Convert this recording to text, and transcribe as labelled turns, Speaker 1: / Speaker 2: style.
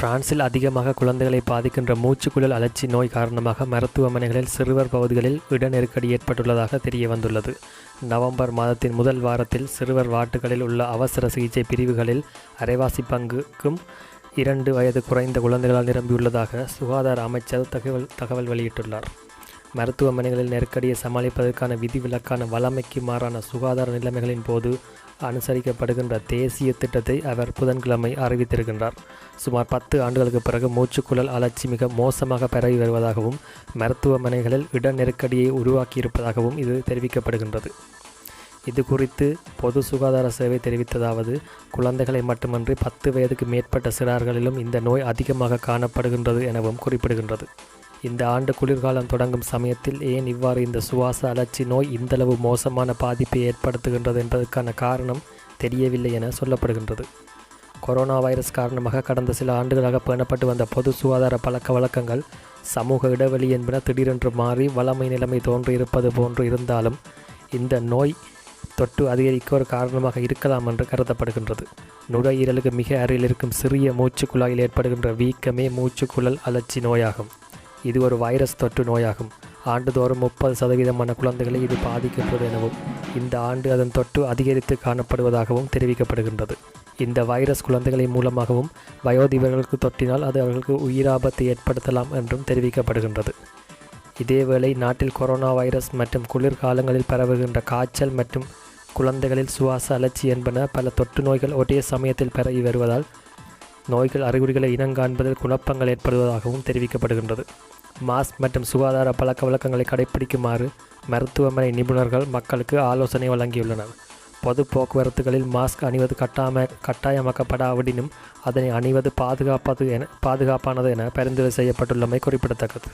Speaker 1: பிரான்சில் அதிகமாக குழந்தைகளை பாதிக்கின்ற மூச்சுக்குழல் அழற்சி நோய் காரணமாக மருத்துவமனைகளில் சிறுவர் பகுதிகளில் இட நெருக்கடி ஏற்பட்டுள்ளதாக தெரிய வந்துள்ளது நவம்பர் மாதத்தின் முதல் வாரத்தில் சிறுவர் வார்டுகளில் உள்ள அவசர சிகிச்சை பிரிவுகளில் அரைவாசி பங்குக்கும் இரண்டு வயது குறைந்த குழந்தைகளால் நிரம்பியுள்ளதாக சுகாதார அமைச்சர் தகவல் தகவல் வெளியிட்டுள்ளார். மருத்துவமனைகளில் நெருக்கடியை சமாளிப்பதற்கான விதிவிலக்கான வளமைக்கு மாறான சுகாதார நிலைமைகளின் போது அனுசரிக்கப்படுகின்ற தேசிய திட்டத்தை அவர் புதன்கிழமை அறிவித்திருக்கின்றார். சுமார் பத்து ஆண்டுகளுக்கு பிறகு மூச்சுக்குழல் அலட்சி மிக மோசமாக பரவி வருவதாகவும் மருத்துவமனைகளில் இட நெருக்கடியை உருவாக்கியிருப்பதாகவும் இது தெரிவிக்கப்படுகின்றது. இது குறித்து பொது சுகாதார சேவை தெரிவித்ததாவது குழந்தைகளை மட்டுமன்றி பத்து வயதுக்கு மேற்பட்ட சிறார்களிலும் இந்த நோய் அதிகமாக காணப்படுகின்றது எனவும் குறிப்பிடுகின்றது. இந்த ஆண்டு குளிர்காலம் தொடங்கும் சமயத்தில் ஏன் இவ்வாறு இந்த சுவாச அழற்சி நோய் இந்தளவு மோசமான பாதிப்பை ஏற்படுத்துகின்றது என்பதற்கான காரணம் தெரியவில்லை என சொல்லப்படுகின்றது. கொரோனா வைரஸ் காரணமாக கடந்த சில ஆண்டுகளாக பேணப்பட்டு வந்த பொது சுகாதார பழக்க வழக்கங்கள் சமூக இடைவெளி என்பன திடீரென்று மாறி வளமை நிலைமை தோன்றியிருப்பது போன்று இருந்தாலும் இந்த நோய் தொற்று அதிகரிக்க ஒரு காரணமாக இருக்கலாம் என்று கருதப்படுகின்றது. நுரையீரலுக்கு மிக அருகில் இருக்கும் சிறிய மூச்சுக்குழாயில் ஏற்படுகின்ற வீக்கமே மூச்சுக்குழல் அழற்சி நோயாகும். இது ஒரு வைரஸ் தொற்று நோயாகும். ஆண்டுதோறும் முப்பது சதவீதமான குழந்தைகளை இது பாதிக்கின்றது எனவும் இந்த ஆண்டு அதன் தொற்று அதிகரித்து காணப்படுவதாகவும் தெரிவிக்கப்படுகின்றது. இந்த வைரஸ் குழந்தைகளின் மூலமாகவும் வயோதிபர்களுக்கு தொற்றினால் அது அவர்களுக்கு உயிராபத்தை ஏற்படுத்தலாம் என்றும் தெரிவிக்கப்படுகின்றது. இதேவேளை நாட்டில் கொரோனா வைரஸ் மற்றும் குளிர்காலங்களில் பரவுகின்ற காய்ச்சல் மற்றும் குழந்தைகளில் சுவாச அலட்சி என்பன பல தொற்று நோய்கள் ஒரே சமயத்தில் பரவி வருவதால் நோய்கள் அறிகுறிகளை இனங்காண்பதில் குழப்பங்கள் ஏற்படுவதாகவும் தெரிவிக்கப்படுகின்றது. மாஸ்க் மற்றும் சுகாதார பழக்க வழக்கங்களை கடைபிடிக்குமாறு மருத்துவமனை நிபுணர்கள் மக்களுக்கு ஆலோசனை வழங்கியுள்ளனர். பொது போக்குவரத்துகளில் மாஸ்க் அணிவது கட்டாம கட்டாயமாக்கப்படாவிடினும் அதனை அணிவது பாதுகாப்பது என பாதுகாப்பானது என பரிந்துரை செய்யப்பட்டுள்ளமை குறிப்பிடத்தக்கது.